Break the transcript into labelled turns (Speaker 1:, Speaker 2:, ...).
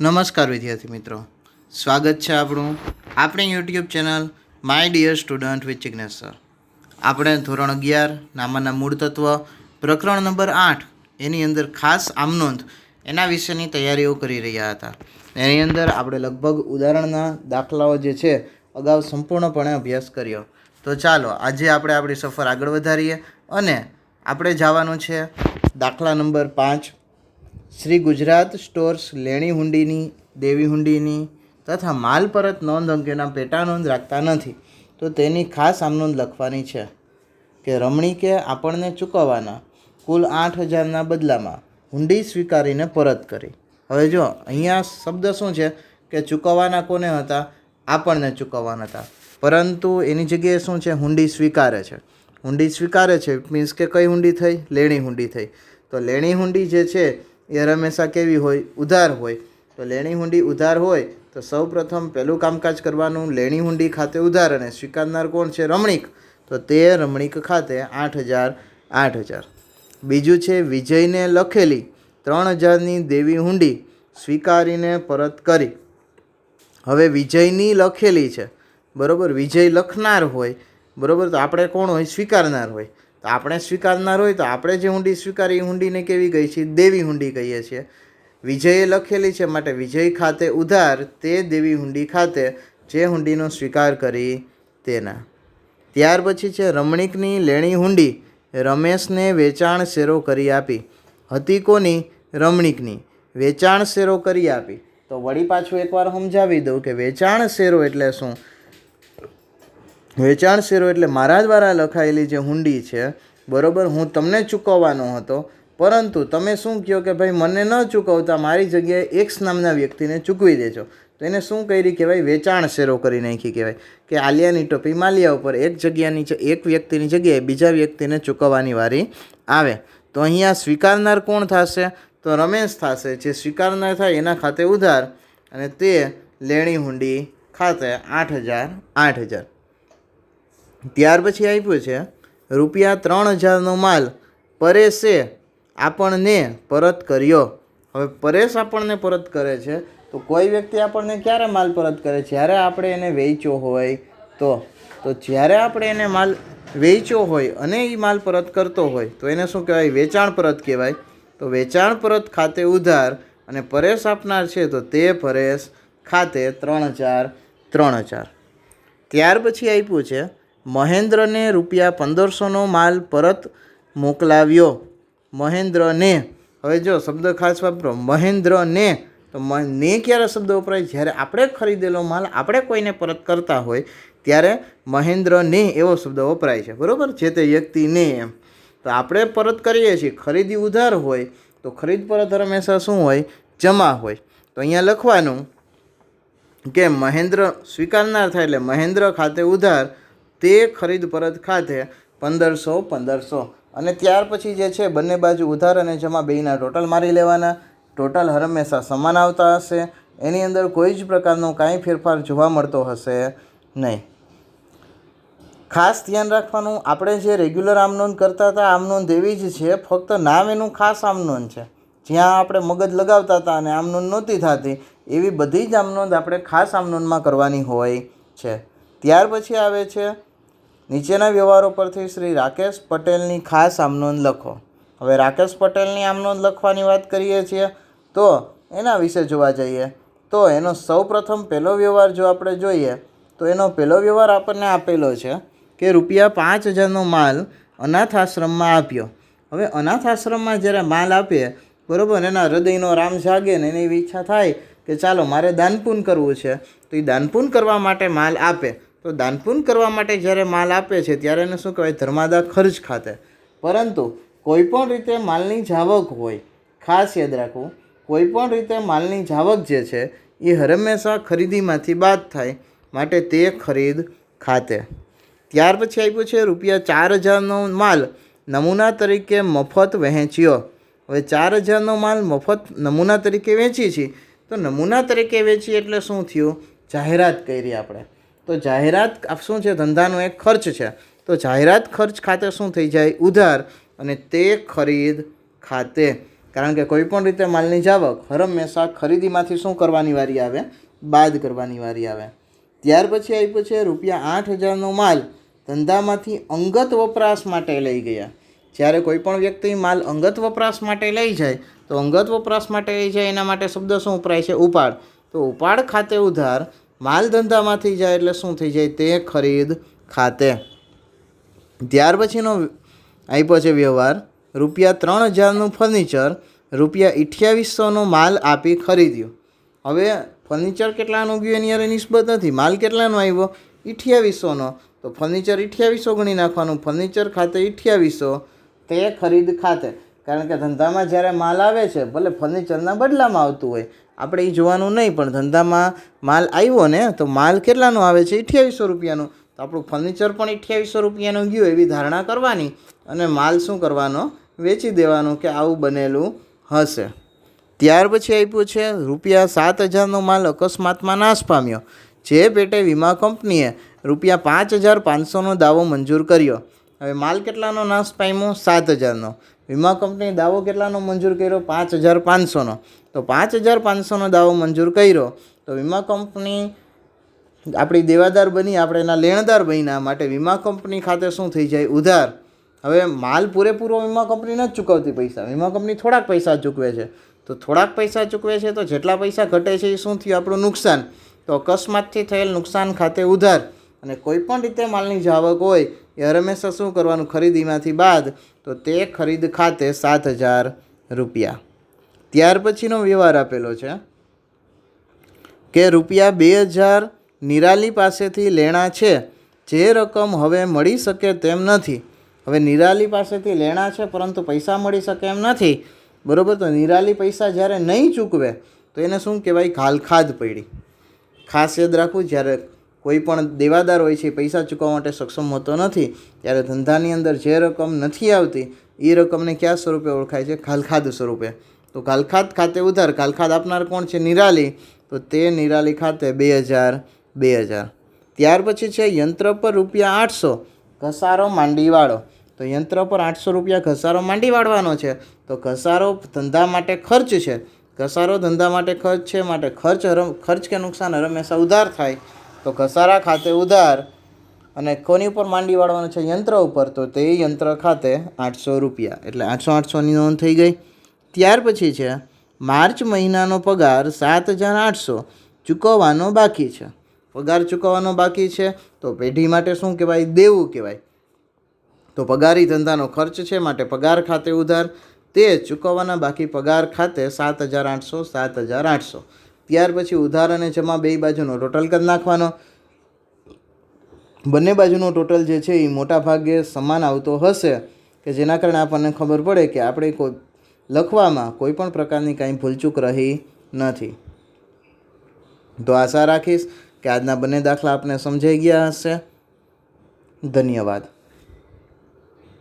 Speaker 1: નમસ્કાર વિદ્યાર્થી મિત્રો. સ્વાગત છે આપણું આપણી YouTube channel my dear student with Jignesh આપણે ધોરણ અગિયાર, નામાના મૂળ તત્વ, પ્રકરણ નંબર આઠ, એની અંદર ખાસ આમનોંધ એના વિશેની તૈયારીઓ કરી રહ્યા હતા. એની અંદર આપણે લગભગ ઉદાહરણના દાખલાઓ જે છે, અગાઉ સંપૂર્ણપણે અભ્યાસ કર્યો. તો ચાલો, આજે આપણે આપણી સફર આગળ વધારીએ અને આપણે જવાનું છે દાખલા નંબર પાંચ શ્રી ગુજરાત સ્ટોર્સ લેણી હુંડીની, દેવી હુંડીની તથા માલ પરત નોંધ અંગેના પેટા નોંધ રાખતા નથી. તો તેની ખાસ આમનોંધ લખવાની છે કે રમણીકે આપણને ચૂકવવાના કુલ આઠ હજારના બદલામાં હુંડી સ્વીકારીને પરત કરી. હવે જો, અહીંયા શબ્દ શું છે કે ચૂકવવાના કોને હતા? આપણને ચૂકવવાના હતા. પરંતુ એની જગ્યાએ શું છે? હુંડી સ્વીકારે છે. હુંડી સ્વીકારે છે મીન્સ કે કઈ હુંડી થઈ? લેણી હુંડી થઈ. તો લેણી હુંડી જે છે એ હંમેશા કેવી હોય? ઉધાર હોય. તો લેણી હુંડી ઉધાર હોય, તો સૌ પ્રથમ પહેલું કામકાજ કરવાનું લેણી હુંડી ખાતે ઉધાર અને સ્વીકારનાર કોણ છે? રમણીક. તો તે રમણીક ખાતે આઠ હજાર આઠ હજાર. બીજું છે વિજયને લખેલી, ત્રણ હજારની દેવી હુંડી સ્વીકારીને પરત કરી. હવે વિજયની લખેલી છે. બરાબર? વિજય લખનાર હોય. બરાબર? તો આપણે કોણ હોય? સ્વીકારનાર હોય. તો આપણે સ્વીકારનાર હોય તો આપણે જે હુંડી સ્વીકારી એ હુંડીને કેવી ગઈ છે? દેવી હુંડી કહીએ છીએ. વિજયે લખેલી છે માટે વિજય ખાતે ઉધાર, તે દેવી હુંડી ખાતે જે હુંડીનો સ્વીકાર કરી તેના. ત્યાર પછી છે રમણીકની લેણી હુંડી રમેશને વેચાણ શેરો કરી આપી. હતી કોની? રમણીકની. વેચાણ શેરો કરી આપી. તો વળી પાછું એકવાર સમજાવી દઉં કે વેચાણ શેરો એટલે શું? વેચાણ શેરો એટલે મારા દ્વારા લખાયેલી જે હુંડી છે, બરોબર, હું તમને ચૂકવવાનો હતો, પરંતુ તમે શું કહો કે ભાઈ, મને ન ચૂકવતા, મારી જગ્યાએ એક્સ નામના વ્યક્તિને ચૂકવી દેજો. તો એને શું કરી કહેવાય? વેચાણ શેરો કરી નાખી કહેવાય. કે આલિયાની ટોપી માલિયા ઉપર એક જગ્યાની એક વ્યક્તિની જગ્યાએ બીજા વ્યક્તિને ચૂકવવાની વારી આવે. તો અહીંયા સ્વીકારનાર કોણ થશે? તો રમેશ થશે. જે સ્વીકારનાર થાય એના ખાતે ઉધાર અને તે લેણી હુંડી ખાતે આઠ હજાર આઠ હજાર. ત્યાર પછી આપ્યું છે, રૂપિયા ત્રણ હજારનો માલ, પરેશે આપણને પરત કર્યો. હવે પરેશ આપણને પરત કરે છે, તો કોઈ વ્યક્તિ આપણને ક્યારે માલ પરત કરે? જ્યારે આપણે એને વેચ્યો હોય તો. તો જ્યારે આપણે એને માલ વેચ્યો હોય અને એ માલ પરત કરતો હોય, તો એને શું કહેવાય? વેચાણ પરત કહેવાય. તો વેચાણ પરત ખાતે ઉધાર અને પરેશ આપનાર છે, તો તે પરેશ ખાતે ત્રણ હજાર ત્રણ હજાર. ત્યાર પછી આપ્યું છે મહેન્દ્રને રૂપિયા પંદરસોનો માલ પરત મોકલાવ્યો. મહેન્દ્રને, હવે જો શબ્દ ખાસ વાપરો, મહેન્દ્રને, તો ને ક્યારે શબ્દ વપરાય? જ્યારે આપણે ખરીદેલો માલ આપણે કોઈને પરત કરતા હોય, ત્યારે મહેન્દ્રને એવો શબ્દ વપરાય છે. બરાબર? જે તે વ્યક્તિને એમ. તો આપણે પરત કરીએ છીએ. ખરીદી ઉધાર હોય, તો ખરીદ પરત હંમેશા શું હોય? જમા હોય. તો અહીંયા લખવાનું કે મહેન્દ્ર સ્વીકારનાર થાય એટલે મહેન્દ્ર ખાતે ઉધાર તે ખરીદ પરત ખાતે પંદરસો પંદરસો. અને ત્યાર પછી જે છે, બંને બાજુ ઉધાર અને જમા બેયના ટોટલ મારી લેવાના. ટોટલ હંમેશા સમાન આવતા હશે. એની અંદર કોઈ જ પ્રકારનો કાંઈ ફેરફાર જોવા મળતો હશે નહીં. ખાસ ધ્યાન રાખવાનું, આપણે જે રેગ્યુલર આમનોંધ કરતા હતા આમનોંધ એવી જ છે, ફક્ત નામ એનું ખાસ આમનોંધ છે. જ્યાં આપણે મગજ લગાવતા હતા અને આમનોંધ નહોતી થતી, એવી બધી જ આમનોંધ આપણે ખાસ આમનોંધમાં કરવાની હોય છે. ત્યાર પછી આવે છે નીચેના વ્યવહારો પરથી શ્રી રાકેશ પટેલની ખાસ આમનોંધ લખો. હવે રાકેશ પટેલની આમનોંધ લખવાની વાત કરીએ છીએ, તો એના વિશે જોવા જઈએ. તો એનો સૌ પ્રથમ પહેલો વ્યવહાર જો આપણે જોઈએ, તો એનો પહેલો વ્યવહાર આપણને આપેલો છે કે રૂપિયા પાંચ હજારનો માલ અનાથ આશ્રમમાં આપ્યો. હવે અનાથ આશ્રમમાં જ્યારે માલ આપીએ બરાબર, એના હૃદયનો રામ જાગે ને એની ઈચ્છા થાય કે ચાલો મારે દાનપૂન કરવું છે, તો એ દાનપૂન કરવા માટે માલ આપે. તો દાનપૂન કરવા માટે જ્યારે માલ આપે છે, ત્યારે એને શું કહેવાય? ધર્માદા ખર્ચ ખાતે. પરંતુ કોઈપણ રીતે માલની જાવક હોય, ખાસ યાદ રાખવું કોઈ પણ રીતે માલની જાવક જે છે, એ હંમેશા ખરીદીમાંથી બાદ થાય, માટે તે ખરીદ ખાતે. ત્યાર પછી આપ્યું છે, રૂપિયા ચાર હજારનો માલ નમૂના તરીકે મફત વહેંચ્યો. હવે ચાર હજારનો માલ મફત નમૂના તરીકે વેચી છીએ તો નમૂના તરીકે વેચી એટલે શું થયું? જાહેરાત કરી આપણે. તો જાહેરાત શું છે? ધંધાનો એક ખર્ચ છે. તો જાહેરાત ખર્ચ ખાતે શું થઈ જાય? ઉધાર અને તે ખરીદ ખાતે. કારણ કે કોઈપણ રીતે માલની જાવક હરમેશા ખરીદીમાંથી શું કરવાની વારી આવે? બાદ કરવાની વારી આવે. ત્યાર પછી આપ્યું છે રૂપિયા આઠ હજારનો માલ ધંધામાંથી અંગત વપરાશ માટે લઈ ગયા. જ્યારે કોઈપણ વ્યક્તિ માલ અંગત વપરાશ માટે લઈ જાય, તો અંગત વપરાશ માટે લઈ જાય એના માટે શબ્દ શું વપરાય છે? ઉપાડ. તો ઉપાડ ખાતે ઉધાર માલ ધંધામાંથી જાય એટલે શું થઈ જાય? તે ખરીદ ખાતે. ત્યાર પછીનો આપ્યો છે વ્યવહાર. રૂપિયા ત્રણ હજારનું ફર્નિચર, રૂપિયા અઠ્યાવીસોનો માલ આપી ખરીદ્યું. હવે ફર્નિચર કેટલાનું ગયું? એની હારે નિસ્બત નથી. માલ કેટલાનો આવ્યો અઠ્યાવીસોનો તો ફર્નિચર અઠ્યાવીસો ગણી નાખવાનું. ફર્નિચર ખાતે અઠ્યાવીસો તે ખરીદ ખાતે. કારણ કે ધંધામાં જ્યારે માલ આવે છે, ભલે ફર્નિચરના બદલામાં આવતું હોય આપણે એ જોવાનું નહીં, પણ ધંધામાં માલ આવ્યો ને, તો માલ કેટલાનો આવે છે? અઠ્યાવીસો રૂપિયાનો. તો આપણું ફર્નિચર પણ અઠ્યાવીસો રૂપિયાનું ગયું, એવી ધારણા કરવાની. અને માલ શું કરવાનો? વેચી દેવાનો કે આવું બનેલું હશે. ત્યાર પછી આપ્યું છે, રૂપિયા સાત હજારનો માલ અકસ્માતમાં નાશ પામ્યો. જે પેટે વીમા કંપનીએ રૂપિયા પાંચ હજાર પાંચસોનો દાવો મંજૂર કર્યો. હવે માલ કેટલાનો નાશ પામ્યો? સાત હજારનો. વીમા કંપનીએ દાવો કેટલાનો મંજૂર કર્યો? પાંચ હજાર પાંચસોનો. તો પાંચ હજાર પાંચસોનો દાવો મંજૂર કર્યો. તો વીમા કંપની આપણી દેવાદાર બની, આપણે એના લેણદાર બન્યા. માટે વીમા કંપની ખાતે શું થઈ જાય? ઉધાર. હવે માલ પૂરેપૂરો વીમા કંપની નથી ચૂકવતી પૈસા. વીમા કંપની થોડાક પૈસા ચૂકવે છે. તો થોડાક પૈસા ચૂકવે છે તો જેટલા પૈસા ઘટે છે એ શું થયું? આપણું નુકસાન. તો અકસ્માતથી થયેલ નુકસાન ખાતે ઉધાર. અને કોઈ પણ રીતે માલની જાવક હોય, એ હંમેશા શું કરવાનું? ખરીદીમાંથી બાદ. તો તે ખરીદ ખાતે સાત હજાર રૂપિયા. ત્યાર પછીનો વ્યવહાર આપેલો છે, કે રૂપિયા બે હજાર નિરાલી પાસેથી લેણા છે, જે રકમ હવે મળી શકે તેમ નથી. હવે નિરાલી પાસેથી લેણા છે, પરંતુ પૈસા મળી શકે એમ નથી. બરાબર? તો નિરાલી પૈસા જ્યારે નહીં ચૂકવે, તો એને શું કહેવાય? ઘાલખાદ પડી. ખાસ યાદ રાખવું, જ્યારે કોઈ પણ દેવાદાર હોય છે પૈસા ચૂકવવા માટે સક્ષમ હોતો નથી, ત્યારે ધંધાની અંદર જે રકમ નથી આવતી એ રકમને કયા સ્વરૂપે ઓળખાય છે? ખાલખાદ સ્વરૂપે. તો કાલખાત ખાતે ઉધાર. કાલખાત આપનાર કોણ છે? નિરાલી. તો તે નિરાલી ખાતે બે હજાર બે હજાર. ત્યાર પછી છે યંત્ર પર રૂપિયા આઠસો, ઘસારો માંડીવાળો. તો યંત્ર પર આઠસો રૂપિયા ઘસારો માંડી વાળવાનો છે. તો ઘસારો ધંધા માટે ખર્ચ છે. ઘસારો ધંધા માટે ખર્ચ છે, માટે ખર્ચ હરમ, ખર્ચ કે નુકસાન હંમેશા ઉધાર થાય. તો ઘસારા ખાતે ઉધાર અને કોની ઉપર માંડી વાળવાનું છે? યંત્ર ઉપર. તો તે યંત્ર ખાતે આઠસો રૂપિયા. એટલે આઠસો આઠસોની નોંધ થઈ ગઈ. ત્યાર પછી છે, માર્ચ મહિનાનો પગાર સાત હજાર આઠસો ચૂકવવાનો બાકી છે. પગાર ચૂકવવાનો બાકી છે, તો પેઢી માટે શું કહેવાય? દેવું કહેવાય. તો પગારી ધંધાનો ખર્ચ છે, માટે પગાર ખાતે ઉધાર. તે ચૂકવવાના બાકી પગાર ખાતે સાત હજાર આઠસો, સાત હજાર આઠસો. ત્યાર પછી ઉધાર અને જમા બે બાજુનો ટોટલ કરી નાખવાનો. બંને બાજુનો ટોટલ જે છે, એ મોટા ભાગે સમાન આવતો હશે, કે જેના કારણે આપણને ખબર પડે કે આપણે કોઈ લખવામાં કોઈપણ પ્રકારની કાંઈ ભૂલચૂક રહી નથી. તો આશા રાખીશ કે આજના બંને દાખલા આપને સમજાઈ ગયા હશે. ધન્યવાદ.